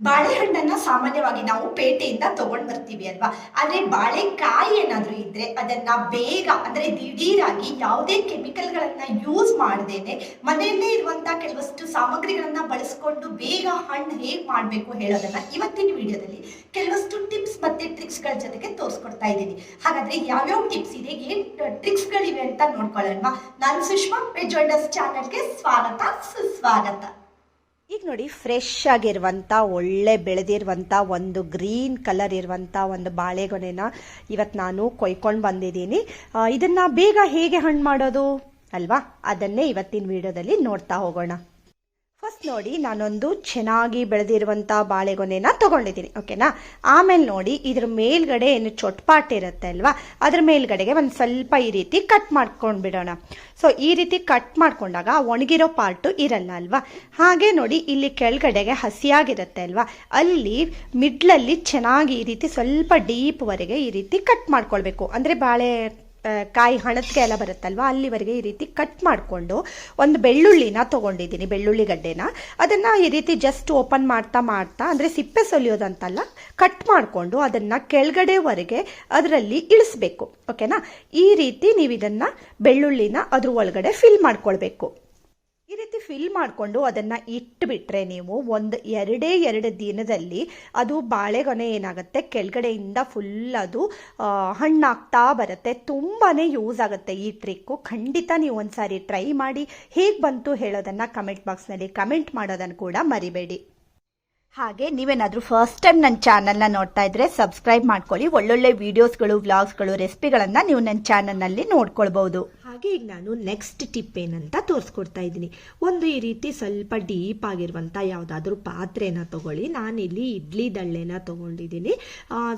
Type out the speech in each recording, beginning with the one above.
ಬಾಳೆಹಣ್ಣನ್ನ ಸಾಮಾನ್ಯವಾಗಿ ನಾವು ಪೇಟೆಯಿಂದ ತಗೊಂಡ್ ಬರ್ತೀವಿ ಅಲ್ವಾ? ಆದ್ರೆ ಬಾಳೆಕಾಯಿ ಏನಾದ್ರೂ ಇದ್ರೆ ಅದನ್ನ ಬೇಗ, ಅಂದ್ರೆ ದಿಢೀರಾಗಿ ಯಾವುದೇ ಕೆಮಿಕಲ್ಗಳನ್ನ ಯೂಸ್ ಮಾಡದೇನೆ ಮನೆಯಲ್ಲೇ ಇರುವಂತ ಕೆಲವಷ್ಟು ಸಾಮಗ್ರಿಗಳನ್ನ ಬಳಸ್ಕೊಂಡು ಬೇಗ ಹಣ್ಣು ಹೇಗ್ ಮಾಡ್ಬೇಕು ಹೇಳೋದನ್ನ ಇವತ್ತಿನ ವಿಡಿಯೋದಲ್ಲಿ ಕೆಲವಷ್ಟು ಟಿಪ್ಸ್ ಮತ್ತೆ ಟ್ರಿಕ್ಸ್ಗಳ ಜೊತೆಗೆ ತೋರಿಸ್ಕೊಡ್ತಾ ಇದ್ದೀನಿ. ಹಾಗಾದ್ರೆ ಯಾವ್ಯಾವ ಟಿಪ್ಸ್ ಇದೆ, ಏನ್ ಟ್ರಿಕ್ಸ್ ಗಳಿವೆ ಅಂತ ನೋಡ್ಕೊಳ್ಳೋಣ. ನಾನು ಸುಷ್ಮಾ ವೆಜ್ ಚಾನಲ್ಗೆ ಸ್ವಾಗತ, ಸುಸ್ವಾಗತ. ಈಗ ನೋಡಿ ಫ್ರೆಶ್ ಆಗಿರುವಂಥ ಒಳ್ಳೆ ಬೆಳೆದಿರುವಂಥ ಒಂದು ಗ್ರೀನ್ ಕಲರ್ ಇರುವಂಥ ಒಂದು ಬಾಳೆಗೊನೆನ ಇವತ್ತು ನಾನು ಕೊಯ್ಕೊಂಡು ಬಂದಿದ್ದೀನಿ. ಇದನ್ನು ಬೇಗ ಹೇಗೆ ಹಣ್ಣು ಮಾಡೋದು? ಅಲ್ವಾ? ಅದನ್ನೇ ಇವತ್ತಿನ ವಿಡಿಯೋದಲ್ಲಿ ನೋಡ್ತಾ ಹೋಗೋಣ. ಫಸ್ಟ್ ನೋಡಿ ನಾನೊಂದು ಚೆನ್ನಾಗಿ ಬೆಳೆದಿರುವಂಥ ಬಾಳೆಗೊನೆನ ತಗೊಂಡಿದ್ದೀನಿ, ಓಕೆನಾ? ಆಮೇಲೆ ನೋಡಿ ಇದ್ರ ಮೇಲ್ಗಡೆ ಏನು ಚೊಟ್ಪಾಟ್ ಇರುತ್ತೆ ಅಲ್ವಾ? ಅದ್ರ ಮೇಲ್ಗಡೆಗೆ ಒಂದು ಸ್ವಲ್ಪ ಈ ರೀತಿ ಕಟ್ ಮಾಡ್ಕೊಂಡು ಬಿಡೋಣ. ಸೊ ಈ ರೀತಿ ಕಟ್ ಮಾಡ್ಕೊಂಡಾಗ ಒಣಗಿರೋ ಪಾರ್ಟು ಇರಲ್ಲ ಅಲ್ವಾ? ಹಾಗೆ ನೋಡಿ ಇಲ್ಲಿ ಕೆಳಗಡೆಗೆ ಹಸಿಯಾಗಿರುತ್ತೆ ಅಲ್ವಾ? ಅಲ್ಲಿ ಮಿಡ್ಲಲ್ಲಿ ಚೆನ್ನಾಗಿ ಈ ರೀತಿ ಸ್ವಲ್ಪ ಡೀಪ್ವರೆಗೆ ಈ ರೀತಿ ಕಟ್ ಮಾಡ್ಕೊಳ್ಬೇಕು. ಅಂದರೆ ಬಾಳೆ ಕಾಯಿ ಹಣತ್ಗೆ ಎಲ್ಲ ಬರುತ್ತಲ್ವಾ? ಅಲ್ಲಿವರೆಗೆ ಈ ರೀತಿ ಕಟ್ ಮಾಡಿಕೊಂಡು ಒಂದು ಬೆಳ್ಳುಳ್ಳಿನ ತೊಗೊಂಡಿದ್ದೀನಿ, ಬೆಳ್ಳುಳ್ಳಿ ಗಡ್ಡೆನ. ಅದನ್ನು ಈ ರೀತಿ ಜಸ್ಟ್ ಓಪನ್ ಮಾಡ್ತಾ ಮಾಡ್ತಾ, ಅಂದರೆ ಸಿಪ್ಪೆ ಸೊಲಿಯೋದಂತಲ್ಲ ಕಟ್ ಮಾಡಿಕೊಂಡು ಅದನ್ನು ಕೆಳಗಡೆವರೆಗೆ ಅದರಲ್ಲಿ ಇಳಿಸ್ಬೇಕು ಓಕೆನಾ ಈ ರೀತಿ ನೀವು ಇದನ್ನು ಬೆಳ್ಳುಳ್ಳಿನ ಅದ್ರ ಒಳಗಡೆ ಫಿಲ್ ಮಾಡ್ಕೊಳ್ಬೇಕು. ಈ ರೀತಿ ಫಿಲ್ ಮಾಡಿಕೊಂಡು ಅದನ್ನು ಇಟ್ಟುಬಿಟ್ರೆ ನೀವು ಒಂದು ಎರಡೇ ಎರಡು ದಿನದಲ್ಲಿ ಅದು ಬಾಳೆಗೊನೆ ಏನಾಗುತ್ತೆ? ಕೆಳಗಡೆಯಿಂದ ಫುಲ್ ಅದು ಹಣ್ಣಾಗ್ತಾ ಬರುತ್ತೆ. ತುಂಬಾ ಯೂಸ್ ಆಗುತ್ತೆ ಈ ಟ್ರಿಕ್ಕು ಖಂಡಿತ ನೀವು ಒಂದ್ಸಾರಿ ಟ್ರೈ ಮಾಡಿ ಹೇಗೆ ಬಂತು ಹೇಳೋದನ್ನು ಕಮೆಂಟ್ ಬಾಕ್ಸ್ನಲ್ಲಿ ಕಮೆಂಟ್ ಮಾಡೋದನ್ನು ಕೂಡ ಮರಿಬೇಡಿ. ಹಾಗೆ ನೀವೇನಾದರೂ ಫಸ್ಟ್ ಟೈಮ್ ನನ್ನ ಚಾನಲ್ನ ನೋಡ್ತಾ ಇದ್ರೆ ಸಬ್ಸ್ಕ್ರೈಬ್ ಮಾಡ್ಕೊಳ್ಳಿ. ಒಳ್ಳೊಳ್ಳೆ ವಿಡಿಯೋಸ್ಗಳು ವ್ಲಾಗ್ಸ್ಗಳು ರೆಸಿಪಿಗಳನ್ನು ನೀವು ನನ್ನ ಚಾನಲ್ನಲ್ಲಿ ನೋಡ್ಕೊಳ್ಬಹುದು. ಈಗ ನಾನು ನೆಕ್ಸ್ಟ್ ಟಿಪ್ ಏನಂತ ತೋರಿಸ್ಕೊಡ್ತಾ ಇದ್ದೀನಿ. ಒಂದು ಈ ರೀತಿ ಸ್ವಲ್ಪ ಡೀಪ್ ಆಗಿರುವಂಥ ಯಾವುದಾದ್ರೂ ಪಾತ್ರೆನ ತಗೊಳ್ಳಿ. ನಾನಿಲ್ಲಿ ಇಡ್ಲಿ ದಳ್ಳೆನ ತಗೊಂಡಿದ್ದೀನಿ.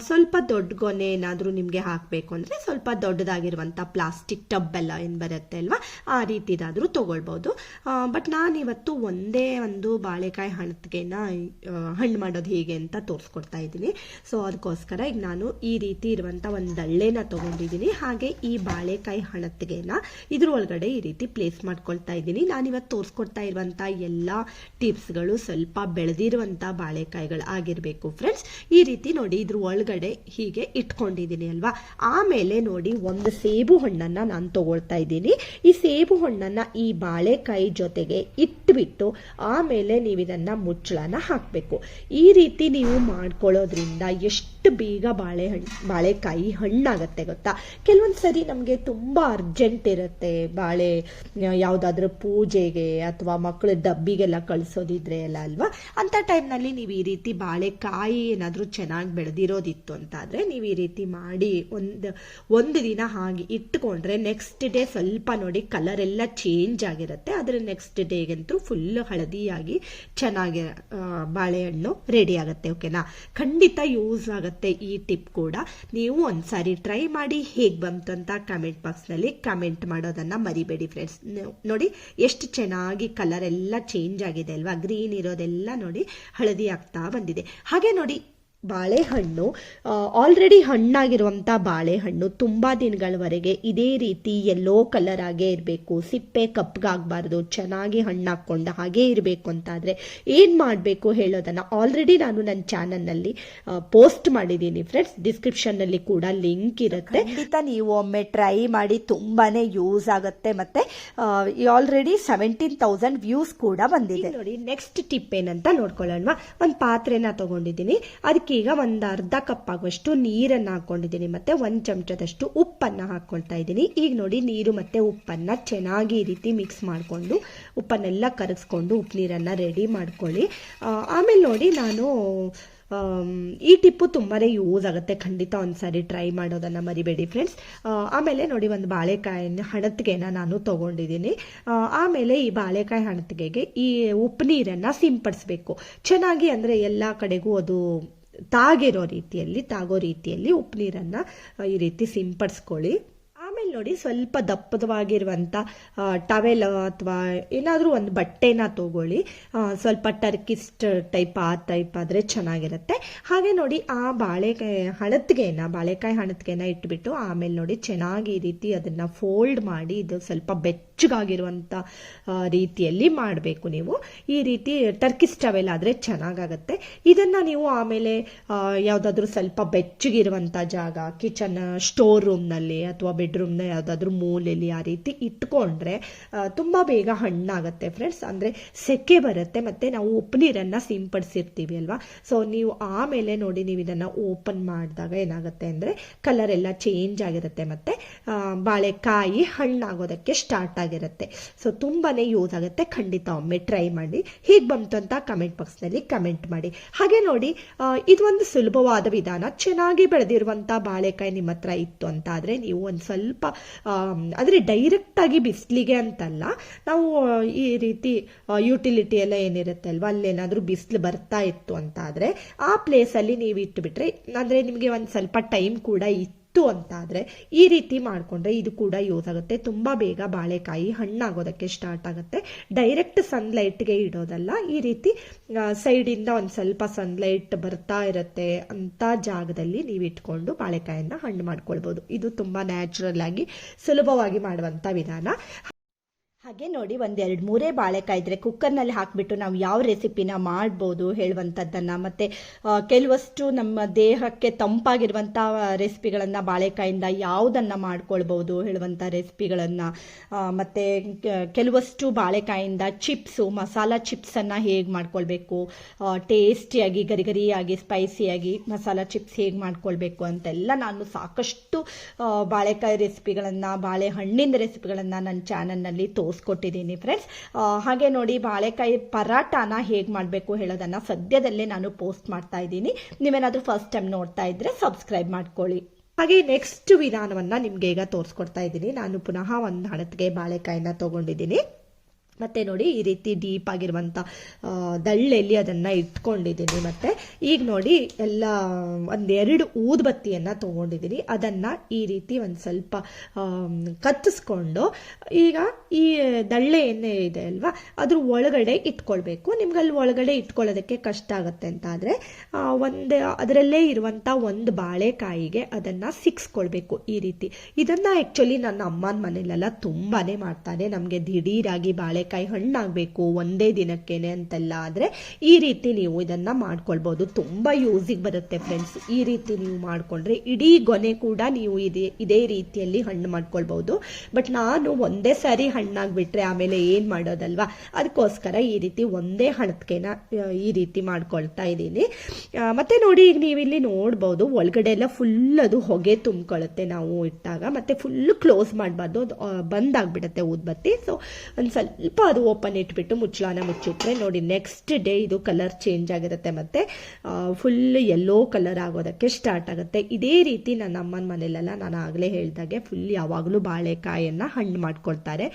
ಸ್ವಲ್ಪ ದೊಡ್ಡ ಗೊನೆ ಏನಾದರೂ ನಿಮಗೆ ಹಾಕಬೇಕು ಅಂದರೆ ಸ್ವಲ್ಪ ದೊಡ್ಡದಾಗಿರುವಂಥ ಪ್ಲಾಸ್ಟಿಕ್ ಟಬ್ ಎಲ್ಲ ಏನು ಬರುತ್ತೆ ಅಲ್ವಾ? ಆ ರೀತಿದಾದರೂ ತೊಗೊಳ್ಬೋದು. ಬಟ್ ನಾನು ಇವತ್ತು ಒಂದೇ ಒಂದು ಬಾಳೆಕಾಯಿ ಹಣತ್ಗೆನ ಹಣ್ಣು ಮಾಡೋದು ಹೇಗೆ ಅಂತ ತೋರಿಸ್ಕೊಡ್ತಾ ಇದ್ದೀನಿ. ಸೊ ಅದಕ್ಕೋಸ್ಕರ ಈಗ ನಾನು ಈ ರೀತಿ ಇರುವಂಥ ಒಂದು ದಳ್ಳೆನ ತಗೊಂಡಿದ್ದೀನಿ. ಹಾಗೆ ಈ ಬಾಳೆಕಾಯಿ ಹಣತ್ಗೆನ ಇದ್ರ ಒಳಗಡೆ ಈ ರೀತಿ ಪ್ಲೇಸ್ ಮಾಡ್ಕೊಳ್ತಾ ಇದ್ದೀನಿ. ನಾನಿವತ್ತು ತೋರಿಸ್ಕೊಡ್ತಾ ಇರುವಂಥ ಎಲ್ಲ ಟಿಪ್ಸ್ಗಳು ಸ್ವಲ್ಪ ಬೆಳೆದಿರುವಂಥ ಬಾಳೆಕಾಯಿಗಳು ಆಗಿರಬೇಕು ಫ್ರೆಂಡ್ಸ್ ಈ ರೀತಿ ನೋಡಿ ಇದ್ರ ಒಳಗಡೆ ಹೀಗೆ ಇಟ್ಕೊಂಡಿದ್ದೀನಿ ಅಲ್ವಾ? ಆಮೇಲೆ ನೋಡಿ ಒಂದು ಸೇಬು ಹಣ್ಣನ್ನು ನಾನು ತಗೊಳ್ತಾ ಇದ್ದೀನಿ. ಈ ಸೇಬು ಹಣ್ಣನ್ನು ಈ ಬಾಳೆಕಾಯಿ ಜೊತೆಗೆ ಇಟ್ಬಿಟ್ಟು ಆಮೇಲೆ ನೀವು ಇದನ್ನು ಮುಚ್ಚಳನ ಹಾಕಬೇಕು. ಈ ರೀತಿ ನೀವು ಮಾಡ್ಕೊಳ್ಳೋದ್ರಿಂದ ಎಷ್ಟು ಬೇಗ ಬಾಳೆಹಣ್ಣು ಬಾಳೆಕಾಯಿ ಹಣ್ಣಾಗತ್ತೆ ಗೊತ್ತಾ? ಕೆಲವೊಂದು ಸರಿ ನಮಗೆ ತುಂಬ ಅರ್ಜೆಂಟ್ ಇರುತ್ತೆ ಬಾಳೆ ಯಾವುದಾದ್ರೂ ಪೂಜೆಗೆ ಅಥವಾ ಮಕ್ಕಳ ಡಬ್ಬಿಗೆಲ್ಲ ಕಳಿಸೋದಿದ್ರೆ ಎಲ್ಲ ಅಲ್ವಾ? ಅಂಥ ಟೈಮ್ನಲ್ಲಿ ನೀವು ಈ ರೀತಿ ಬಾಳೆಕಾಯಿ ಏನಾದರೂ ಚೆನ್ನಾಗಿ ಬೆಳೆದಿರೋದಿತ್ತು ಅಂತಾದರೆ ನೀವು ಈ ರೀತಿ ಮಾಡಿ ಒಂದು ಒಂದು ದಿನ ಹಾಗೆ ಇಟ್ಕೊಂಡ್ರೆ ನೆಕ್ಸ್ಟ್ ಡೇ ಸ್ವಲ್ಪ ನೋಡಿ ಕಲರ್ ಎಲ್ಲ ಚೇಂಜ್ ಆಗಿರುತ್ತೆ. ಆದರೆ ನೆಕ್ಸ್ಟ್ ಡೇಗಂತೂ ಫುಲ್ ಹಳದಿಯಾಗಿ ಚೆನ್ನಾಗಿ ಬಾಳೆಹಣ್ಣು ರೆಡಿ ಆಗುತ್ತೆ ಓಕೆನಾ ಖಂಡಿತ ಯೂಸ್ ಆಗುತ್ತೆ. ಈ ಟಿಪ್ ಕೂಡ ನೀವು ಒಂದ್ಸಾರಿ ಟ್ರೈ ಮಾಡಿ ಹೇಗೆ ಬಂತು ಅಂತ ಕಮೆಂಟ್ ಬಾಕ್ಸ್ನಲ್ಲಿ ಕಮೆಂಟ್ ಮಾಡೋದನ್ನ ಮರಿಬೇಡಿ ಫ್ರೆಂಡ್ಸ್ ನೋಡಿ ಎಷ್ಟು ಚೆನ್ನಾಗಿ ಕಲರ್ ಎಲ್ಲ ಚೇಂಜ್ ಆಗಿದೆ ಅಲ್ವಾ? ಗ್ರೀನ್ ಇರೋದೆಲ್ಲ ನೋಡಿ ಹಳದಿ ಆಗ್ತಾ ಬಂದಿದೆ. ಹಾಗೆ ನೋಡಿ ಬಾಳೆಹಣ್ಣು ಆಲ್ರೆಡಿ ಹಣ್ಣಾಗಿರುವಂಥ ಬಾಳೆಹಣ್ಣು ತುಂಬ ದಿನಗಳವರೆಗೆ ಇದೇ ರೀತಿ ಎಲ್ಲೋ ಕಲರ್ ಆಗೇ ಇರಬೇಕು. ಸಿಪ್ಪೆ ಕಪ್ಪಗಾಗಬಾರ್ದು ಚೆನ್ನಾಗಿ ಹಣ್ಣಾಕ್ಕೊಂಡು ಹಾಗೇ ಇರಬೇಕು ಅಂತಾದರೆ ಏನು ಮಾಡಬೇಕು ಹೇಳೋದನ್ನು ಆಲ್ರೆಡಿ ನಾನು ನನ್ನ ಚಾನಲ್ನಲ್ಲಿ ಪೋಸ್ಟ್ ಮಾಡಿದ್ದೀನಿ ಫ್ರೆಂಡ್ಸ್ ಡಿಸ್ಕ್ರಿಪ್ಷನ್ನಲ್ಲಿ ಕೂಡ ಲಿಂಕ್ ಇರುತ್ತೆ. ಖಂಡಿತ ನೀವು ಒಮ್ಮೆ ಟ್ರೈ ಮಾಡಿ ತುಂಬಾ ಯೂಸ್ ಆಗುತ್ತೆ ಮತ್ತು ಆಲ್ರೆಡಿ ಸೆವೆಂಟೀನ್ ತೌಸಂಡ್ ವ್ಯೂಸ್ ಕೂಡ ಬಂದಿದೆ. ನೋಡಿ ನೆಕ್ಸ್ಟ್ ಟಿಪ್ ಏನಂತ ನೋಡ್ಕೊಳ್ಳೋಣ ಒಂದು ಪಾತ್ರೆನ ತಗೊಂಡಿದ್ದೀನಿ. ಅದಕ್ಕೀಗ ಒಂದು ಅರ್ಧ ಕಪ್ ಆಗುವಷ್ಟು ನೀರನ್ನು ಹಾಕೊಂಡಿದ್ದೀನಿ. ಮತ್ತೆ ಒಂದು ಚಮಚದಷ್ಟು ಉಪ್ಪನ್ನು ಹಾಕ್ಕೊಳ್ತಾ ಇದ್ದೀನಿ. ಈಗ ನೋಡಿ ನೀರು ಮತ್ತೆ ಉಪ್ಪನ್ನು ಚೆನ್ನಾಗಿ ಈ ರೀತಿ ಮಿಕ್ಸ್ ಮಾಡಿಕೊಂಡು ಉಪ್ಪನ್ನೆಲ್ಲ ಕರಗಿಸ್ಕೊಂಡು ಉಪ್ಪು ನೀರನ್ನು ರೆಡಿ ಮಾಡ್ಕೊಳ್ಳಿ. ಆಮೇಲೆ ನೋಡಿ ನಾನು ಈ ಟಿಪ್ಪು ತುಂಬಾ ಯೂಸ್ ಆಗುತ್ತೆ. ಖಂಡಿತ ಒಂದ್ಸರಿ ಟ್ರೈ ಮಾಡೋದನ್ನು ಮರಿಬೇಡಿ ಫ್ರೆಂಡ್ಸ್ ಆಮೇಲೆ ನೋಡಿ ಒಂದು ಬಾಳೆಕಾಯಿನ ಹಣತ್ಗೆನ ನಾನು ತಗೊಂಡಿದ್ದೀನಿ. ಆಮೇಲೆ ಈ ಬಾಳೆಕಾಯಿ ಹಣತ್ಗೆಗೆ ಈ ಉಪ್ಪು ನೀರನ್ನು ಸಿಂಪಡಿಸ್ಬೇಕು. ಚೆನ್ನಾಗಿ ಅಂದರೆ ಎಲ್ಲ ಕಡೆಗೂ ಅದು ತಾಗಿರೋ ರೀತಿಯಲ್ಲಿ ತಾಗೋ ರೀತಿಯಲ್ಲಿ ಉಪ್ಪು ನೀರನ್ನು ಈ ರೀತಿ ಸಿಂಪಡಿಸ್ಕೊಳ್ಳಿ. ಆಮೇಲೆ ನೋಡಿ ಸ್ವಲ್ಪ ದಪ್ಪದವಾಗಿರುವಂಥ ಟವೆಲ್ ಅಥವಾ ಏನಾದರೂ ಒಂದು ಬಟ್ಟೆನ ತಗೊಳ್ಳಿ. ಸ್ವಲ್ಪ ಟರ್ಕಿಸ್ಟ್ ಟೈಪ್ ಆ ಟೈಪ್ ಆದರೆ ಚೆನ್ನಾಗಿರುತ್ತೆ. ಹಾಗೆ ನೋಡಿ ಆ ಬಾಳೆಕಾಯಿ ಹಣತ್ಗೆನ ಬಾಳೆಕಾಯಿ ಹಣತ್ಗೆನ ಇಟ್ಬಿಟ್ಟು ಆಮೇಲೆ ನೋಡಿ ಚೆನ್ನಾಗಿ ಈ ರೀತಿ ಅದನ್ನು ಫೋಲ್ಡ್ ಮಾಡಿ ಇದು ಸ್ವಲ್ಪ ಬೆಚ್ಚಗಾಗಿರುವಂಥ ರೀತಿಯಲ್ಲಿ ಮಾಡಬೇಕು ನೀವು. ಈ ರೀತಿ ಟರ್ಕಿಸ್ ಟವೆಲ್ ಆದರೆ ಚೆನ್ನಾಗಾಗತ್ತೆ. ಇದನ್ನು ನೀವು ಆಮೇಲೆ ಯಾವುದಾದ್ರೂ ಸ್ವಲ್ಪ ಬೆಚ್ಚಗಿರುವಂಥ ಜಾಗ ಕಿಚನ್ ಸ್ಟೋರ್ ರೂಮ್ನಲ್ಲಿ ಅಥವಾ ಬೆಡ್ರೂಮ್ನ ಯಾವುದಾದ್ರೂ ಮೂಲೆಯಲ್ಲಿ ಆ ರೀತಿ ಇಟ್ಕೊಂಡ್ರೆ ತುಂಬ ಬೇಗ ಹಣ್ಣಾಗುತ್ತೆ ಫ್ರೆಂಡ್ಸ್ ಅಂದರೆ ಸೆಕೆ ಬರುತ್ತೆ, ಮತ್ತು ನಾವು ಉಪ್ಪು ನೀರನ್ನು ಸಿಂಪಡಿಸಿರ್ತೀವಿ ಅಲ್ವಾ? ಸೊ ನೀವು ಆಮೇಲೆ ನೋಡಿ ನೀವು ಇದನ್ನು ಓಪನ್ ಮಾಡಿದಾಗ ಏನಾಗುತ್ತೆ ಅಂದರೆ ಕಲರ್ ಎಲ್ಲ ಚೇಂಜ್ ಆಗಿರುತ್ತೆ, ಮತ್ತು ಬಾಳೆಕಾಯಿ ಹಣ್ಣಾಗೋದಕ್ಕೆ ಸ್ಟಾರ್ಟ್ ಆಗಿರುತ್ತೆ. ಸೊ ತುಂಬಾ ಯೂಸ್ ಆಗುತ್ತೆ. ಖಂಡಿತ ಒಮ್ಮೆ ಟ್ರೈ ಮಾಡಿ. ಹೀಗೆ ಬಂತು ಅಂತ ಕಮೆಂಟ್ ಬಾಕ್ಸ್ನಲ್ಲಿ ಕಮೆಂಟ್ ಮಾಡಿ. ಹಾಗೆ ನೋಡಿ ಇದೊಂದು ಸುಲಭವಾದ ವಿಧಾನ. ಚೆನ್ನಾಗಿ ಬೆಳೆದಿರುವಂಥ ಬಾಳೆಕಾಯಿ ನಿಮ್ಮ ಹತ್ರ ಇತ್ತು ಅಂತ ನೀವು ಒಂದು ಸ್ವಲ್ಪ ಅಂದರೆ ಡೈರೆಕ್ಟಾಗಿ ಬಿಸಿಲಿಗೆ ಅಂತಲ್ಲ, ನಾವು ಈ ರೀತಿ ಯುಟಿಲಿಟಿ ಎಲ್ಲ ಏನಿರುತ್ತೆ ಅಲ್ವಾ, ಅಲ್ಲೇನಾದರೂ ಬಿಸಿಲು ಬರ್ತಾ ಇತ್ತು ಅಂತ ಆದರೆ, ಆ ಪ್ಲೇಸಲ್ಲಿ ನೀವು ಇಟ್ಟುಬಿಟ್ರೆ ಅಂದರೆ ನಿಮಗೆ ಒಂದು ಸ್ವಲ್ಪ ಟೈಮ್ ಕೂಡ ಇತ್ತು ಅಂತ ಆದರೆ ಈ ರೀತಿ ಮಾಡಿಕೊಂಡ್ರೆ ಇದು ಕೂಡ ಯೂಸ್ ಆಗುತ್ತೆ. ತುಂಬ ಬೇಗ ಬಾಳೆಕಾಯಿ ಹಣ್ಣಾಗೋದಕ್ಕೆ ಸ್ಟಾರ್ಟ್ ಆಗುತ್ತೆ. ಡೈರೆಕ್ಟ್ ಸನ್ಲೈಟ್ಗೆ ಇಡೋದಲ್ಲ, ಈ ರೀತಿ ಸೈಡಿಂದ ಒಂದು ಸ್ವಲ್ಪ ಸನ್ಲೈಟ್ ಬರ್ತಾ ಇರುತ್ತೆ ಅಂತ ಜಾಗದಲ್ಲಿ ನೀವು ಇಟ್ಕೊಂಡು ಬಾಳೆಕಾಯಿಯನ್ನು ಹಣ್ಣು ಮಾಡ್ಕೊಳ್ಬೋದು. ಇದು ತುಂಬ ನ್ಯಾಚುರಲ್ ಆಗಿ ಸುಲಭವಾಗಿ ಮಾಡುವಂಥ ವಿಧಾನ. ಹಾಗೆ ನೋಡಿ ಒಂದು ಎರಡು ಮೂರೇ ಬಾಳೆಕಾಯಿ ಇದ್ರೆ ಕುಕ್ಕರ್ನಲ್ಲಿ ಹಾಕಿಬಿಟ್ಟು ನಾವು ಯಾವ ರೆಸಿಪಿನ ಮಾಡ್ಬೋದು ಹೇಳುವಂಥದ್ದನ್ನು. ಮತ್ತು ಕೆಲವಷ್ಟು ನಮ್ಮ ದೇಹಕ್ಕೆ ತಂಪಾಗಿರುವಂಥ ರೆಸಿಪಿಗಳನ್ನು ಬಾಳೆಕಾಯಿಂದ ಯಾವುದನ್ನು ಮಾಡ್ಕೊಳ್ಬೋದು ಹೇಳುವಂಥ ರೆಸಿಪಿಗಳನ್ನ. ಮತ್ತು ಕೆಲವಷ್ಟು ಬಾಳೆಕಾಯಿಂದ ಚಿಪ್ಸು ಮಸಾಲ ಚಿಪ್ಸನ್ನು ಹೇಗೆ ಮಾಡ್ಕೊಳ್ಬೇಕು? ಟೇಸ್ಟಿಯಾಗಿ ಗರಿಗರಿಯಾಗಿ ಸ್ಪೈಸಿಯಾಗಿ ಮಸಾಲ ಚಿಪ್ಸ್ ಹೇಗೆ ಮಾಡ್ಕೊಳ್ಬೇಕು ಅಂತೆಲ್ಲ ನಾನು ಸಾಕಷ್ಟು ಬಾಳೆಕಾಯಿ ರೆಸಿಪಿಗಳನ್ನು, ಬಾಳೆಹಣ್ಣಿನ ರೆಸಿಪಿಗಳನ್ನು ನನ್ನ ಚಾನಲ್ನಲ್ಲಿ ತೋರಿಸ್ಕೊಟ್ಟಿದ್ದೀನಿ ಫ್ರೆಂಡ್ಸ್ ಹಾಗೆ ನೋಡಿ ಬಾಳೆಕಾಯಿ ಪರಾಟಾನ ಹೇಗೆ ಮಾಡಬೇಕು ಹೇಳೋದನ್ನು ಸದ್ಯದಲ್ಲೇ ನಾನು ಪೋಸ್ಟ್ ಮಾಡ್ತಾ ಇದ್ದೀನಿ. ನೀವೇನಾದರೂ ಫಸ್ಟ್ ಟೈಮ್ ನೋಡ್ತಾ ಇದ್ರೆ ಸಬ್ಸ್ಕ್ರೈಬ್ ಮಾಡ್ಕೊಳ್ಳಿ. ಹಾಗೆ ನೆಕ್ಸ್ಟ್ ವಿಧಾನವನ್ನು ನಿಮಗೆ ಈಗ ತೋರಿಸ್ಕೊಡ್ತಾ ಇದ್ದೀನಿ. ನಾನು ಪುನಃ ಒಂದು ಹಣತ್ಗೆ ಬಾಳೆಕಾಯಿನ ತೊಗೊಂಡಿದ್ದೀನಿ. ಮತ್ತು ನೋಡಿ ಈ ರೀತಿ ಡೀಪ್ ಆಗಿರುವಂಥ ದಳ್ಳೆಯಲ್ಲಿ ಅದನ್ನು ಇಟ್ಕೊಂಡಿದ್ದೀನಿ. ಮತ್ತು ಈಗ ನೋಡಿ ಎಲ್ಲ ಒಂದೆರಡು ಊದುಬತ್ತಿಯನ್ನು ತೊಗೊಂಡಿದ್ದೀನಿ. ಅದನ್ನು ಈ ರೀತಿ ಒಂದು ಸ್ವಲ್ಪ ಕತ್ತಿಸ್ಕೊಂಡು ಈಗ ಈ ದಳ್ಳೆ ಎಣ್ಣೆ ಇದೆ ಅಲ್ವಾ, ಅದ್ರ ಒಳಗಡೆ ಇಟ್ಕೊಳ್ಬೇಕು. ನಿಮ್ಗೆ ಅಲ್ಲಿ ಒಳಗಡೆ ಇಟ್ಕೊಳ್ಳೋದಕ್ಕೆ ಕಷ್ಟ ಆಗುತ್ತೆ ಅಂತ ಆದರೆ ಒಂದು ಅದರಲ್ಲೇ ಇರುವಂಥ ಒಂದು ಬಾಳೆಕಾಯಿಗೆ ಅದನ್ನು ಸಿಕ್ಸ್ಕೊಳ್ಬೇಕು ಈ ರೀತಿ. ಇದನ್ನು ಆ್ಯಕ್ಚುಲಿ ನನ್ನ ಅಮ್ಮನ ಮನೇಲೆಲ್ಲ ತುಂಬಾ ಮಾಡ್ತಾರೆ. ನಮಗೆ ದಿಢೀರಾಗಿ ಬಾಳೆಕಾಯಿ ಹಣ್ಣಾಗಬೇಕು ಒಂದೇ ದಿನಕ್ಕೇನೆ ಅಂತೆಲ್ಲ ಆದರೆ ಈ ರೀತಿ ನೀವು ಇದನ್ನು ಮಾಡ್ಕೊಳ್ಬೋದು. ತುಂಬ ಯೂಸಿಗೆ ಬರುತ್ತೆ ಫ್ರೆಂಡ್ಸ್ ಈ ರೀತಿ ನೀವು ಮಾಡಿಕೊಂಡ್ರೆ ಇಡೀ ಗೊನೆ ಕೂಡ ನೀವು ಇದೇ ಇದೇ ರೀತಿಯಲ್ಲಿ ಹಣ್ಣು ಮಾಡ್ಕೊಳ್ಬೋದು. ಬಟ್ ನಾನು ಒಂದೇ ಸಾರಿ ಹಣ್ಣಾಗಿಬಿಟ್ರೆ ಆಮೇಲೆ ಏನು ಮಾಡೋದಲ್ವಾ? ಅದಕ್ಕೋಸ್ಕರ ಈ ರೀತಿ ಒಂದೇ ಹಣತ್ಕೆನ ಈ ರೀತಿ ಮಾಡ್ಕೊಳ್ತಾ ಇದ್ದೀನಿ. ಮತ್ತು ನೋಡಿ, ಈಗ ನೀವು ಇಲ್ಲಿ ನೋಡ್ಬೋದು, ಒಳಗಡೆ ಎಲ್ಲ ಫುಲ್ ಅದು ಹೊಗೆ ತುಂಬ್ಕೊಳ್ಳುತ್ತೆ ನಾವು ಇಟ್ಟಾಗ. ಮತ್ತು ಫುಲ್ ಕ್ಲೋಸ್ ಮಾಡಬಾರ್ದು. ಅದು ಬಂದಾಗ್ಬಿಡುತ್ತೆ ಊದ್ಬತ್ತಿ. ಸೊ ಒಂದು ಸ್ವಲ್ಪ ಅದು ಓಪನ್ ಇಟ್ಬಿಟ್ಟು ಮುಚ್ಚಳನ ಮುಚ್ಚಿಟ್ರೆ ನೋಡಿ ನೆಕ್ಸ್ಟ್ ಡೇ ಇದು ಕಲರ್ ಚೇಂಜ್ ಆಗಿರುತ್ತೆ ಮತ್ತೆ ಫುಲ್ ಯೆಲ್ಲೋ ಕಲರ್ ಆಗೋದಕ್ಕೆ ಸ್ಟಾರ್ಟ್ ಆಗುತ್ತೆ. ಇದೇ ರೀತಿ ನನ್ನ ಅಮ್ಮನ ಮನೆಯಲ್ಲೆಲ್ಲ ನಾನು ಆಗಲೇ ಹೇಳಿದಾಗೆ ಫುಲ್ ಯಾವಾಗಲೂ ಬಾಳೆಕಾಯನ್ನ ಹಣ್ಣು ಮಾಡ್ಕೊಳ್ತಾರೆ.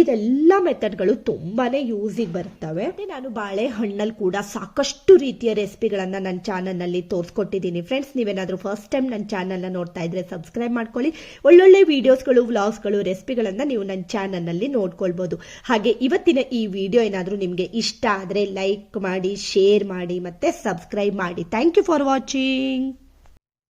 ಇದೆಲ್ಲ ಮೆಥಡ್ಗಳು ತುಂಬಾನೇ ಯೂಸಿಗೆ ಬರ್ತವೆ. ನಾನು ಬಾಳೆ ಹಣ್ಣಲ್ಲಿ ಕೂಡ ಸಾಕಷ್ಟು ರೀತಿಯ ರೆಸಿಪಿಗಳನ್ನು ನನ್ನ ಚಾನಲ್ನಲ್ಲಿ ತೋರಿಸ್ಕೊಟ್ಟಿದ್ದೀನಿ. ಫ್ರೆಂಡ್ಸ್ ನೀವೇನಾದರೂ ಫಸ್ಟ್ ಟೈಮ್ ನನ್ನ ಚಾನಲ್ನ ನೋಡ್ತಾ ಇದ್ರೆ ಸಬ್ಸ್ಕ್ರೈಬ್ ಮಾಡ್ಕೊಳ್ಳಿ. ಒಳ್ಳೊಳ್ಳೆ ವೀಡಿಯೋಸ್ಗಳು ವ್ಲಾಗ್ಸ್ಗಳು ರೆಸಿಪಿಗಳನ್ನು ನೀವು ನನ್ನ ಚಾನಲ್ನಲ್ಲಿ ನೋಡ್ಕೊಳ್ಬೋದು. ಹಾಗೆ ಇವತ್ತಿನ ಈ ವಿಡಿಯೋ ಏನಾದರೂ ನಿಮಗೆ ಇಷ್ಟ ಆದರೆ ಲೈಕ್ ಮಾಡಿ ಶೇರ್ ಮಾಡಿ ಮತ್ತು ಸಬ್ಸ್ಕ್ರೈಬ್ ಮಾಡಿ. Thank you for watching